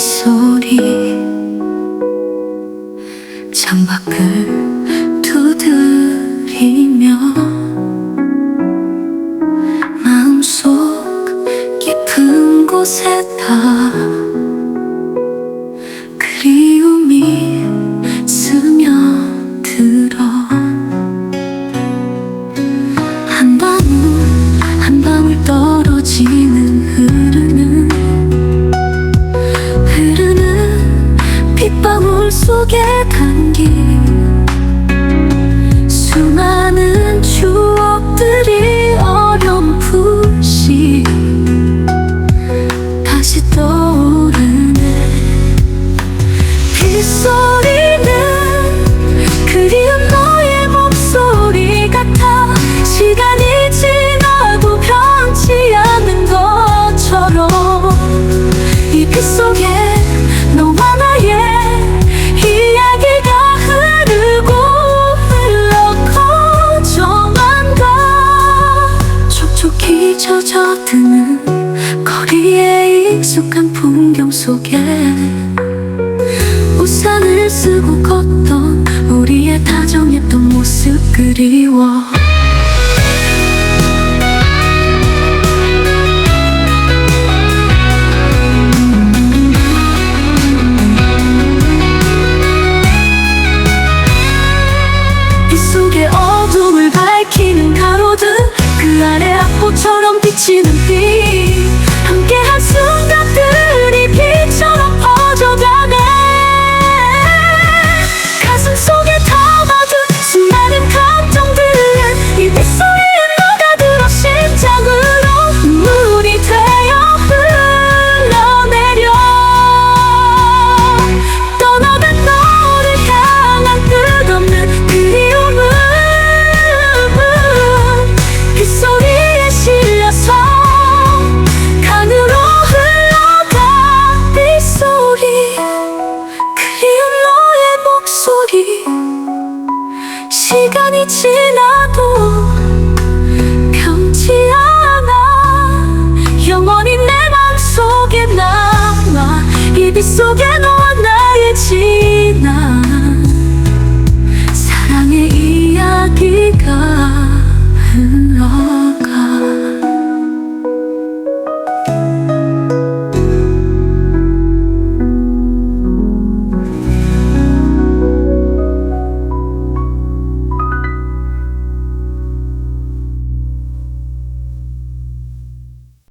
빗소리. 창밖을 두드리며 마음속 깊은 곳에 다 빗방울 속에 담긴 수많은 젖어드는 거리의 익숙한 풍경 속에 우산을 쓰고 걷던 우리의 다정했던 모습 그리워. 빗속의 어둠을 밝히는 가로등 악보처럼 비치는 빛 시간이 지나도 변치 않아. 영원히 내 맘속에 남아 이 빗속에